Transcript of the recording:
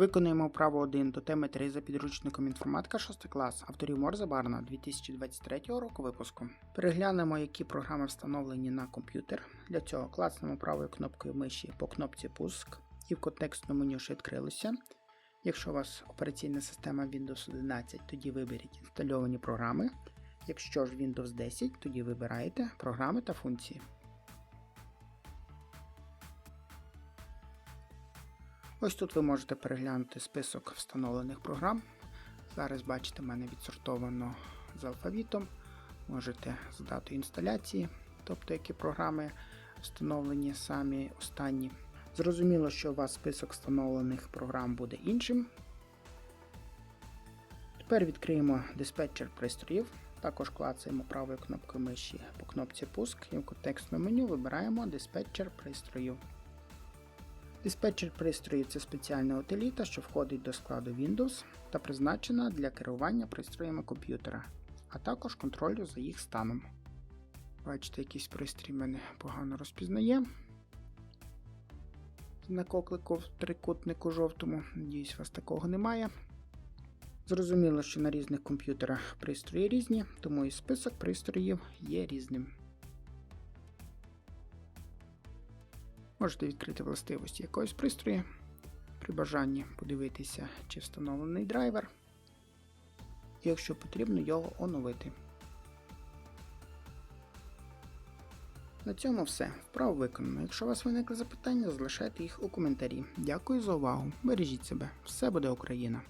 Виконуємо вправу 1 до теми 3 за підручником інформатика 6 клас авторів Морза Барна 2023 року випуску. Переглянемо, які програми встановлені на комп'ютер. Для цього клацнемо правою кнопкою миші по кнопці Пуск і в контекстному меню що відкрилося. Якщо у вас операційна система Windows 11, тоді виберіть інстальовані програми. Якщо ж Windows 10, тоді вибираєте програми та функції. Ось тут ви можете переглянути список встановлених програм. Зараз бачите, в мене відсортовано з алфавітом. Можете з датою інсталяції, тобто які програми встановлені самі останні. Зрозуміло, що у вас список встановлених програм буде іншим. Тепер відкриємо диспетчер пристроїв. Також клацаємо правою кнопкою миші по кнопці Пуск і в контекстному меню вибираємо диспетчер пристроїв. Диспетчер пристроїв це спеціальна утиліта, що входить до складу Windows та призначена для керування пристроями комп'ютера, а також контролю за їх станом. Бачите, якийсь пристрій мене погано розпізнає. Знак оклику в трикутнику жовтому. Надіюсь, у вас такого немає. Зрозуміло, що на різних комп'ютерах пристрої різні, тому і список пристроїв є різним. Можете відкрити властивості якогось пристрою, при бажанні подивитися, чи встановлений драйвер, якщо потрібно, його оновити. На цьому все. Вправо виконано. Якщо у вас виникли запитання, залишайте їх у коментарі. Дякую за увагу. Бережіть себе. Все буде Україна!